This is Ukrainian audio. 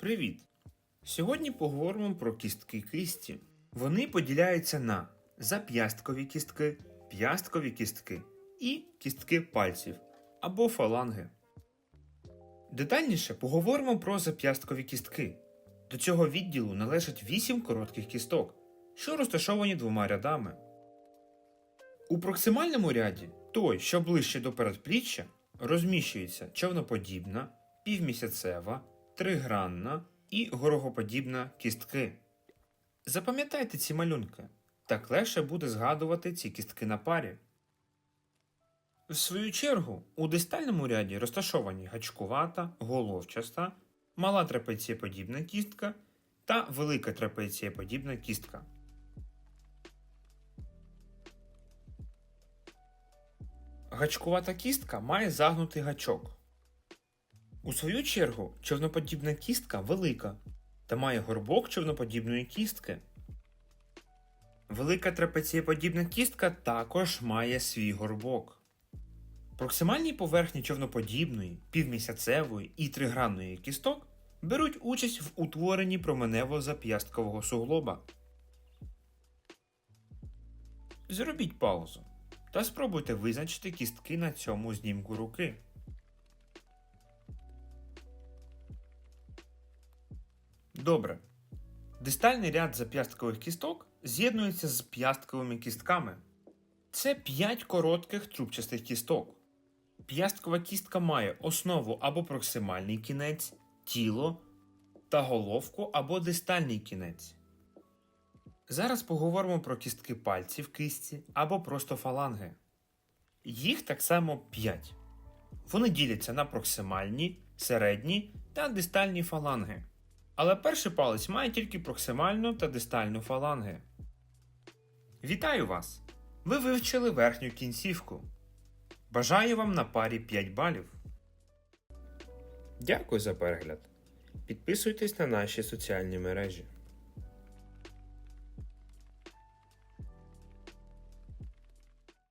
Привіт! Сьогодні поговоримо про кістки кисті. Вони поділяються на зап'ясткові кістки, п'ясткові кістки і кістки пальців або фаланги. Детальніше поговоримо про зап'ясткові кістки. До цього відділу належать 8 коротких кісток, що розташовані двома рядами. У проксимальному ряді той, що ближче до передпліччя, розміщується човноподібна, півмісяцева, тригранна і горохоподібна кістки. Запам'ятайте ці малюнки, так легше буде згадувати ці кістки на парі. В свою чергу, у дистальному ряді розташовані гачкувата, головчаста, мала трапецієподібна кістка та велика трапецієподібна кістка. Гачкувата кістка має загнутий гачок. У свою чергу, човноподібна кістка велика та має горбок човноподібної кістки. Велика трапецієподібна кістка також має свій горбок. Проксимальні поверхні човноподібної, півмісяцевої і тригранної кісток беруть участь в утворенні променево-зап'ясткового суглоба. Зробіть паузу та спробуйте визначити кістки на цьому знімку руки. Добре. Дистальний ряд зап'ясткових кісток з'єднується з п'ястковими кістками. Це 5 коротких трубчастих кісток. П'ясткова кістка має основу або проксимальний кінець, тіло та головку або дистальний кінець. Зараз поговоримо про кістки пальців кисті або просто фаланги. Їх так само 5. Вони діляться на проксимальні, середні та дистальні фаланги. Але перший палець має тільки проксимальну та дистальну фаланги. Вітаю вас! Ви вивчили верхню кінцівку. Бажаю вам на парі 5 балів. Дякую за перегляд. Підписуйтесь на наші соціальні мережі.